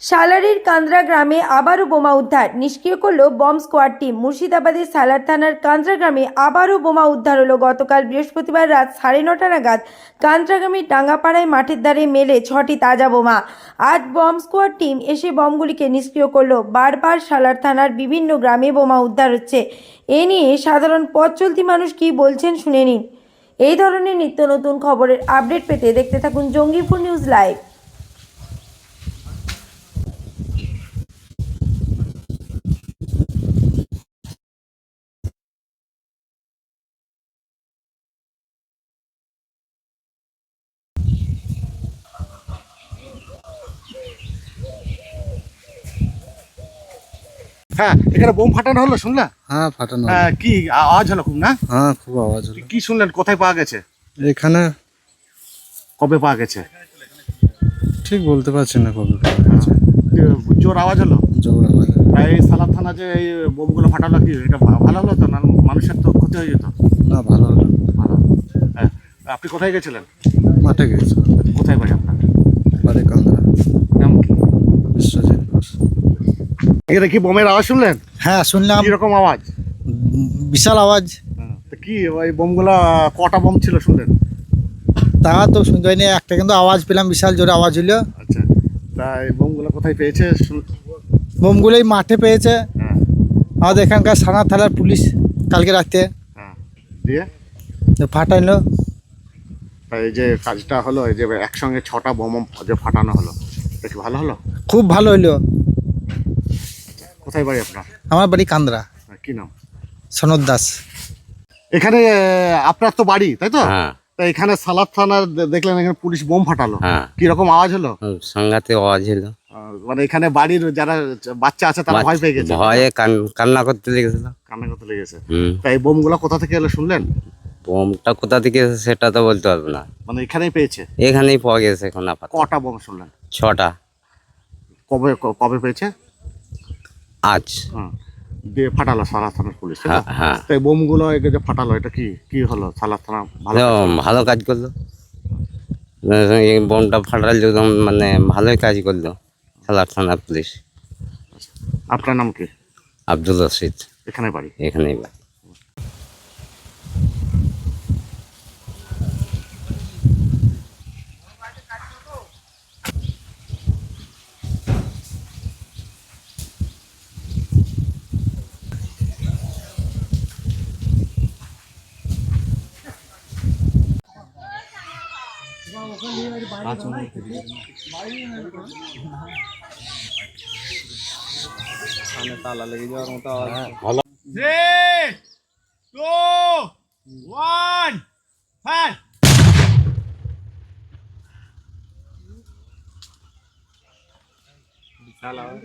সালারির কান্দ্রা গ্রামে আবারও বোমা উদ্ধার। নিষ্ক্রিয় করল বম্ব স্কোয়াড টিম। মুর্শিদাবাদের সালার থানার কান্দ্রা গ্রামে আবারও বোমা উদ্ধার হলো গতকাল বৃহস্পতিবার রাত সাড়ে নটা নাগাদ। কান্দ্রাগ্রামের ডাঙ্গাপাড়ায় মাঠের ধারে মেলে ছটি তাজা বোমা। আজ বম্ব স্কোয়াড টিম এসে বমগুলিকে নিষ্ক্রিয় করল। বারবার সালার থানার বিভিন্ন গ্রামে বোমা উদ্ধার হচ্ছে। এ নিয়ে সাধারণ পথ চলতি মানুষ কী বলছেন শুনে নিন। এই ধরনের নিত্য নতুন খবরের আপডেট পেতে দেখতে থাকুন জঙ্গিপুর নিউজ লাইভ। হ্যাঁ এখানে বোম ফাটানো হলো শুনলা? হ্যাঁ ফাটানো হ্যাঁ, কি আওয়াজ হলো খুব না? হ্যাঁ খুব আওয়াজ হলো। কি শুনলেন কোথায় পাওয়া গেছে? এখানে কবে পাওয়া গেছে? ঠিক বলতে পারছি না কবে পাওয়া জোর আওয়াজ হলো? জোর আওয়াজ তাই থানা যে এই বোমগুলো ফাটালো কি এটা ভালো হলো তো না মানুষের তো ক্ষতি হয়ে যেত? না ভালো হলো। ভালো হ্যাঁ আপনি কোথায় গেছিলেন? মাঠে গেছে কোথায় বাড়ি কান্দরা নাম কি বিশ্বজিৎ ঘোষ এখানে কি বোমের আওয়াজ শুনলেন? হ্যাঁ শুনলাম। কি রকম আওয়াজ? বিশাল আওয়াজ। তো কি ওই বোমগুলো কটা বোম ছিল শুনলেন? তা তো শুনতে হয়নি একটা কিন্তু আওয়াজ পেলাম বিশাল জোরে আওয়াজ হইল। আচ্ছা তা এই বোমগুলো কোথায় পেয়েছে? শুন- বোমগুলোই মাঠে পেয়েছে। হ্যাঁ। আমাদের এখানকার সানা থানার পুলিশ কালকে রাতে হ্যাঁ। দিয়ে? ফাটাইলো। এই যে কাজটা হলো এই যে একসঙ্গে ছটা বোম যে ফাটানো হলো এটা কি ভালো হলো? খুব ভালো হইল। কোথায় বাড়ি আপনার? আমার বাড়ি কান্দরা। কি নাম? সনদ দাস। এখানে আপনার তো বাড়ি তাই তো? হ্যাঁ। তা এখানে সালাদ থানার দেখলেন এখানে পুলিশ বোম ফাটালো। হ্যাঁ। কি রকম আওয়াজ হলো? সাংঘাতে আওয়াজ হলো। মানে এখানে বাড়ির যারা বাচ্চা আছে তারা ভয় পেয়ে গেছে। ভয়ে কান- কান্না করতে লেগেছিল। কান্না করতে লেগেছে। হুম। তা এই বোমগুলো কোথা থেকে এলো শুনলেন? বোমটা কোথা থেকে এসেছে সেটা তো বলতে পারব না। মানে এখানেই পেয়েছে? এখানেই পাওয়া গেছে এখন আপাতত। কটা বোম শুনলেন? ছটা। কবে কবে পেয়েছে? আজ। দিয়ে ফাটালো সালাদ থানার পুলিশ হ্যাঁ হ্যাঁ। তো বোমগুলো একে যে ফাটালো এটা কি কি হলো? সালাদ থানা ভালো ভালো কাজ করল। বোমটা ফাটাল মানে ভালোই কাজ করল থানার পুলিশ। আপনার নাম কি? আব্দুল রশিদ। এখানে বাড়ি? এখানে বাড়ি। खाने ताला लेके जा रहा हूँ ताला Six, two, one, five. Salah.